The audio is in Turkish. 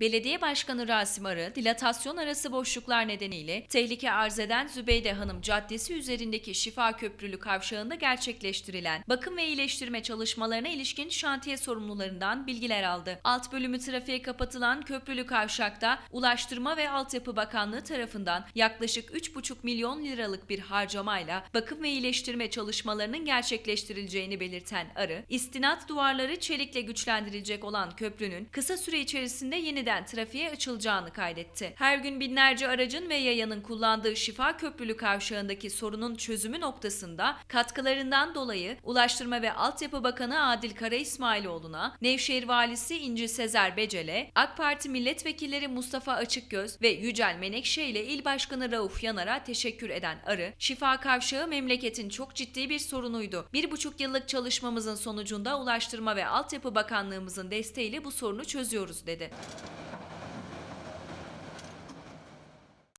Belediye Başkanı Rasim Arı, dilatasyon arası boşluklar nedeniyle tehlike arz eden Zübeyde Hanım Caddesi üzerindeki Şifa Köprülü kavşağında gerçekleştirilen bakım ve iyileştirme çalışmalarına ilişkin şantiye sorumlularından bilgiler aldı. Alt bölümü trafiğe kapatılan Köprülü kavşakta Ulaştırma ve Altyapı Bakanlığı tarafından yaklaşık 3,5 milyon liralık bir harcamayla bakım ve iyileştirme çalışmalarının gerçekleştirileceğini belirten Arı, istinat duvarları çelikle güçlendirilecek olan köprünün kısa süre içerisinde yeniden trafiğe açılacağını kaydetti. Her gün binlerce aracın ve yayanın kullandığı Şifa Köprülü kavşağındaki sorunun çözümü noktasında katkılarından dolayı Ulaştırma ve Altyapı Bakanı Adil Kara İsmailoğlu'na, Nevşehir Valisi İnci Sezer Becele, AK Parti milletvekilleri Mustafa Açıkgöz ve Yücel Menekşe ile İl Başkanı Rauf Yanar'a teşekkür eden Arı, Şifa Kavşağı memleketin çok ciddi bir sorunuydu. Bir buçuk yıllık çalışmamızın sonucunda Ulaştırma ve Altyapı Bakanlığımızın desteğiyle bu sorunu çözüyoruz dedi.